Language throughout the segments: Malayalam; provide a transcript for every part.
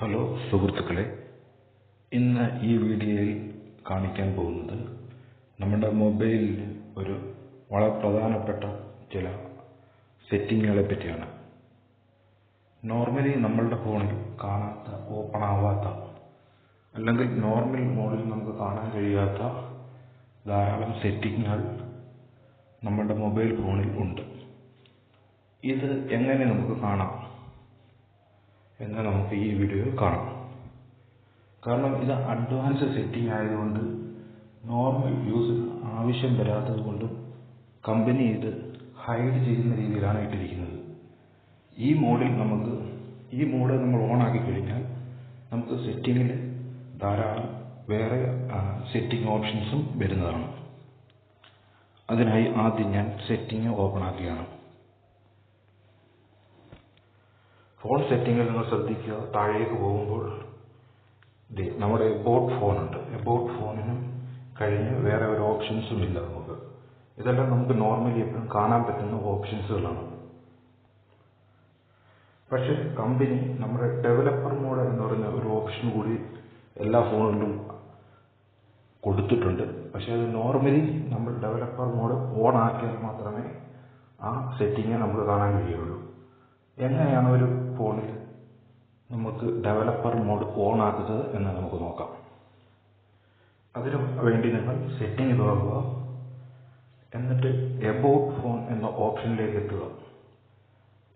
ഹലോ സുഹൃത്തുക്കളെ. ഇന്ന് ഈ വീഡിയോയിൽ കാണിക്കാൻ പോകുന്നത് നമ്മുടെ മൊബൈലിൽ ഒരു വളരെ പ്രധാനപ്പെട്ട ചില സെറ്റിങ്ങുകളെ പറ്റിയാണ്. നോർമലി നമ്മളുടെ ഫോണിൽ കാണാത്ത ഓപ്പൺ ആവാത്ത അല്ലെങ്കിൽ നോർമൽ മോഡിൽ നമുക്ക് കാണാൻ കഴിയാത്ത ധാരാളം സെറ്റിങ്ങുകൾ നമ്മുടെ മൊബൈൽ ഫോണിൽ ഉണ്ട്. ഇത് എങ്ങനെ നമുക്ക് കാണാം? എന്ന് നമുക്ക് ഈ വീഡിയോയിൽ കാണാം. കാരണം ഇത് അഡ്വാൻസ് സെറ്റിംഗ് ആയതുകൊണ്ട് നോർമൽ യൂസ് ആവശ്യം വരാത്തത് കൊണ്ടും കമ്പനി ഇത് ഹൈഡ് ചെയ്യുന്ന രീതിയിലാണ് ഇട്ടിരിക്കുന്നത്. ഈ മോഡിൽ നമുക്ക് ഈ മോഡ് നമ്മൾ ഓൺ ആക്കി കഴിഞ്ഞാൽ നമുക്ക് സെറ്റിങ്ങിൽ ധാരാളം വേറെ സെറ്റിംഗ് ഓപ്ഷൻസും വരുന്നതാണ്. അതിനായി ആദ്യം ഞാൻ സെറ്റിംഗ് ഓപ്പൺ ആക്കുകയാണ് ഫോൺ സെറ്റിങ്ങിൽ നിങ്ങൾ ശ്രദ്ധിക്കുക. താഴേക്ക് പോകുമ്പോൾ നമ്മുടെ എബോട്ട് ഫോൺ ഉണ്ട്. എബോട്ട് ഫോണിനും കഴിഞ്ഞ് വേറെ ഒരു ഓപ്ഷൻസും ഇല്ല നമുക്ക്. ഇതെല്ലാം നമുക്ക് നോർമലി എപ്പോഴും കാണാൻ പറ്റുന്ന ഓപ്ഷൻസുകളാണ് പക്ഷെ കമ്പനി നമ്മുടെ ഡെവലപ്പർ മോഡ് എന്ന് പറയുന്ന ഒരു ഓപ്ഷൻ കൂടി എല്ലാ ഫോണിലും കൊടുത്തിട്ടുണ്ട്. പക്ഷെ അത് നോർമലി നമ്മൾ ഡെവലപ്പർ മോഡ് ഓൺ ആക്കിയാൽ മാത്രമേ ആ സെറ്റിങ്ങെ നമുക്ക് കാണാൻ കഴിയുള്ളൂ. എങ്ങനെയാണ് ഒരു നമുക്ക് ഡെവലപ്പർ മോഡ് ഓൺ ആക്കുന്നത് എന്ന് നമുക്ക് നോക്കാം. അതിനു വേണ്ടി നിങ്ങൾ സെറ്റിംഗ് തുറക്കുക എന്നിട്ട് എബൌട്ട് ഫോൺ എന്ന ഓപ്ഷനിലേക്ക് എത്തുക.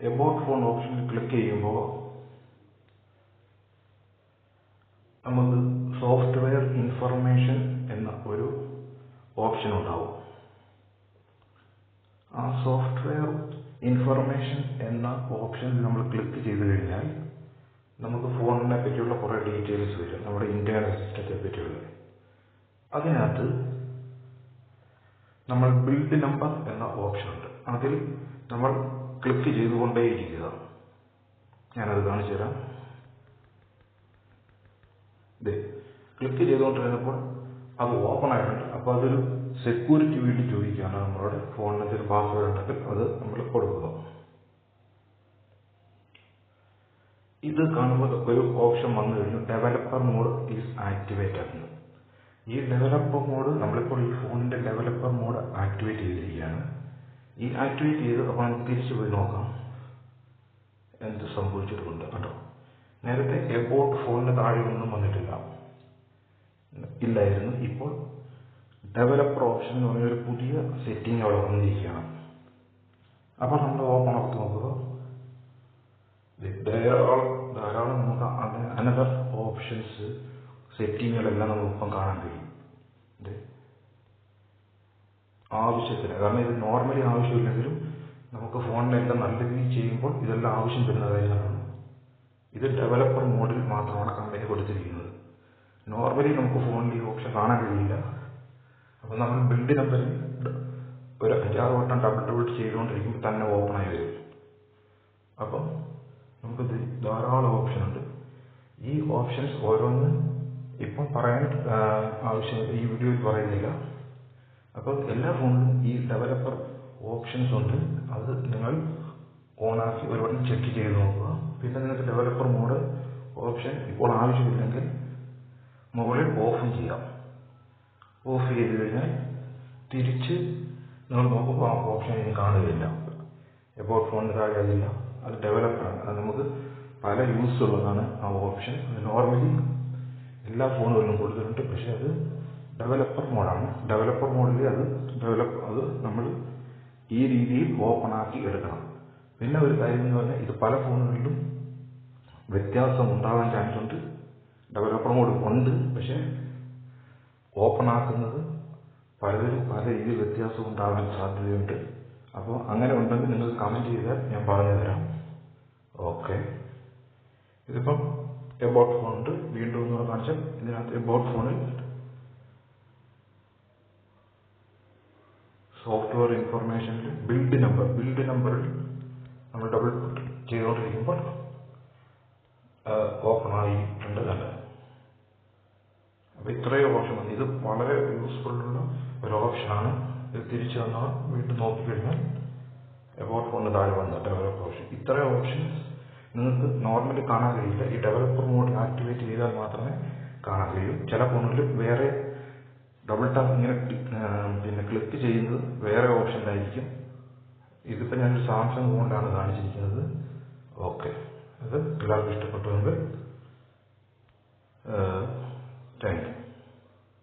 എബൌട്ട് ഫോൺ ഓപ്ഷനിൽ ക്ലിക്ക് ചെയ്യുമ്പോൾ നമുക്ക് സോഫ്റ്റ്വെയർ ഇൻഫർമേഷൻ എന്ന ഒരു ഓപ്ഷൻ ഉണ്ടാവും. ആ സോഫ്റ്റ്വെയർ ഇൻഫർമേഷൻ എന്ന ഓപ്ഷനിൽ നമ്മൾ ക്ലിക്ക് ചെയ്ത് കഴിഞ്ഞാൽ നമുക്ക് ഫോണിനെ പറ്റിയുള്ള കുറേ ഡീറ്റെയിൽസ് വരും. നമ്മുടെ ഇന്റേണൽ സിസ്റ്റത്തെ പറ്റിയുള്ള. അതിനകത്ത് നമ്മൾ ബിൽഡ് നമ്പർ എന്ന ഓപ്ഷൻ ഉണ്ട്. അതിൽ നമ്മൾ ക്ലിക്ക് ചെയ്തുകൊണ്ടേയിരിക്കുക. ഞാനത് കാണിച്ചു തരാം. ക്ലിക്ക് ചെയ്തുകൊണ്ടിരുന്നപ്പോൾ അത് ഓപ്പൺ ആയിട്ടുണ്ട്. അപ്പോൾ അതൊരു സെക്യൂരിറ്റി വേണ്ടി ചോദിക്കുകയാണ് നമ്മളോട്. ഫോണിനകത്ത് ഒരു പാസ്വേഡ് ഉണ്ടെങ്കിൽ അത് നമ്മൾ കൊടുക്കുക. ഇത് കാണുമ്പോൾ ഒരു ഓപ്ഷൻ വന്നു കഴിഞ്ഞു. ഡെവലപ്പർ മോഡ് ഈസ് ആക്ടിവേറ്റഡ് എന്ന്. ഈ ഡെവലപ്പർ മോഡ് നമ്മളിപ്പോൾ ഈ ഫോണിന്റെ ഡെവലപ്പർ മോഡ് ആക്ടിവേറ്റ് ചെയ്തിരിക്കുകയാണ്. ഈ ആക്ടിവേറ്റ് ചെയ്ത് അപ്പോൾ നമുക്ക് തിരിച്ചു പോയി നോക്കാം. എന്ത് സംഭവിച്ചിട്ടുണ്ട് കേട്ടോ. നേരത്തെ എബോട്ട് ഫോണിന് താഴെ ഒന്നും വന്നിട്ടില്ല. ഇല്ലായിരുന്നു. ഇപ്പോൾ ഡെവലപ്പർ ഓപ്ഷൻ എന്ന് പറഞ്ഞ ഒരു പുതിയ സെറ്റിംഗ് അവിടെ വന്നിരിക്കുകയാണ്. അപ്പോൾ നമ്മൾ ഓപ്പൺ ആക്കി നോക്കുക. ധാരാളം ധാരാളം നമുക്ക് അനദർ ഓപ്ഷൻസ് സെറ്റിങ്ങുകളെല്ലാം നമുക്കിപ്പം കാണാൻ കഴിയും. ആവശ്യത്തിന്. കാരണം ഇത് നോർമലി ആവശ്യമില്ലെങ്കിലും നമുക്ക് ഫോണിലെല്ലാം നല്ല രീതിയിൽ ചെയ്യുമ്പോൾ ഇതെല്ലാം ആവശ്യം വരുന്ന കാര്യങ്ങളാണ്. ഇത് ഡെവലപ്പർ മോഡിൽ മാത്രമാണ് കമ്പനി കൊടുത്തിരിക്കുന്നത്. നോർമലി നമുക്ക് ഫോണിൽ ഈ ഓപ്ഷൻ കാണാൻ കഴിയില്ല. അപ്പോൾ നമ്മൾ ബിൽഡ് നമ്പറിൽ ഒരു അഞ്ചാറ് വട്ടം ഡബിൾ ഡബിൾ ചെയ്തുകൊണ്ടിരിക്കുമ്പോൾ തന്നെ ഓപ്പൺ ആയി വരും. അപ്പം നമുക്ക് ധാരാളം ഓപ്ഷൻ ഉണ്ട്. ഈ ഓപ്ഷൻസ് ഓരോന്ന് ഇപ്പം പറയാൻ ആവശ്യം ഈ വീഡിയോയിൽ പറയുന്നില്ല. അപ്പോൾ എല്ലാ ഫോണിലും ഈ ഡെവലപ്പർ ഓപ്ഷൻസ് ഉണ്ട്. അത് നിങ്ങൾ ഓണാക്കി ഒരു വട്ടം ചെക്ക് ചെയ്ത് നോക്കുക. പിന്നെ നിങ്ങൾക്ക് ഡെവലപ്പർ മോഡ് ഓപ്ഷൻ ഇപ്പോൾ ആവശ്യമില്ലെങ്കിൽ മുകളിൽ ഓഫ് ചെയ്യാം. ഓഫ് ചെയ്ത് കഴിഞ്ഞാൽ തിരിച്ച് നിങ്ങൾ നോക്കുമ്പോൾ ആ ഓപ്ഷൻ ഇനി കാണുകയില്ല. എബൌട്ട് ഫോണിന് താഴെ അതില്ല. അത് ഡെവലപ്പാണ് അത് നമുക്ക് പല യൂസ് ഉള്ളതാണ് ആ ഓപ്ഷൻ അത് നോർമലി എല്ലാ ഫോണുകളിലും കൊടുത്തിട്ടുണ്ട് പക്ഷേ അത് ഡെവലപ്പർ മോഡാണ് ഡെവലപ്പർ മോഡിൽ അത് ഡെവലപ്പ് അത് നമ്മൾ ഈ രീതിയിൽ ഓപ്പൺ ആക്കി എടുക്കണം. പിന്നെ ഒരു കാര്യം എന്ന് പറഞ്ഞാൽ ഇത് പല ഫോണുകളിലും വ്യത്യാസം ഉണ്ടാകാൻ ചാൻസ് ഉണ്ട്. ഡെവലപ്പർ മോഡ് ഉണ്ട്. പക്ഷേ ഓപ്പൺ ആക്കുന്നത് പലരും പല രീതിയിൽ വ്യത്യാസം ഉണ്ടാകാൻ സാധ്യതയുണ്ട്. അപ്പോൾ അങ്ങനെ ഉണ്ടെങ്കിൽ നിങ്ങൾ കമന്റ് ചെയ്താൽ ഞാൻ പറഞ്ഞു തരാം ഓക്കെ ഇതിപ്പം എബോട്ട് ഫോൺ ഉണ്ട്. വീണ്ടും ഒന്നുകൂടെ കാണിച്ചാൽ ഇതിനകത്ത് എബോട്ട് ഫോണിൽ സോഫ്റ്റ്വെയർ ഇൻഫർമേഷനിൽ ബിൽഡ് നമ്പർ ബിൽഡ് നമ്പറിൽ നമ്മൾ ഡബിൾ ചെയ്തുകൊണ്ടിരിക്കുമ്പോൾ ഓപ്പൺ ആയിട്ടുണ്ട്. നല്ല അപ്പോൾ ഇത്രയും ഓപ്ഷൻ മതി. ഇത് വളരെ യൂസ്ഫുൾ ഉള്ള ഒരു ഓപ്ഷനാണ് ഇത് തിരിച്ചു വന്നാൽ വീണ്ടും നോക്കിക്കഴിഞ്ഞാൽ എബൌട്ട് ഫോണിന് താഴെ വന്ന ഡെവലപ്പർ ഓപ്ഷൻ ഇത്രയും ഓപ്ഷൻസ് നിങ്ങൾക്ക് നോർമലി കാണാൻ കഴിയില്ല. ഈ ഡെവലപ്പർ മോഡ് ആക്ടിവേറ്റ് ചെയ്താൽ മാത്രമേ കാണാൻ കഴിയൂ. ചില ഫോണുകളിൽ വേറെ ഡബിൾ ടാപ്പ് ഇങ്ങനെ പിന്നെ ക്ലിക്ക് ചെയ്യുന്നത് വേറെ ഓപ്ഷനിലായിരിക്കും ഇതിപ്പോൾ ഞാനൊരു സാംസങ് ഫോണിലാണ് കാണിച്ചിരിക്കുന്നത്. ഓക്കെ അത് എല്ലാവർക്കും ഇഷ്ടപ്പെട്ടുകൊണ്ട് താങ്ക് യു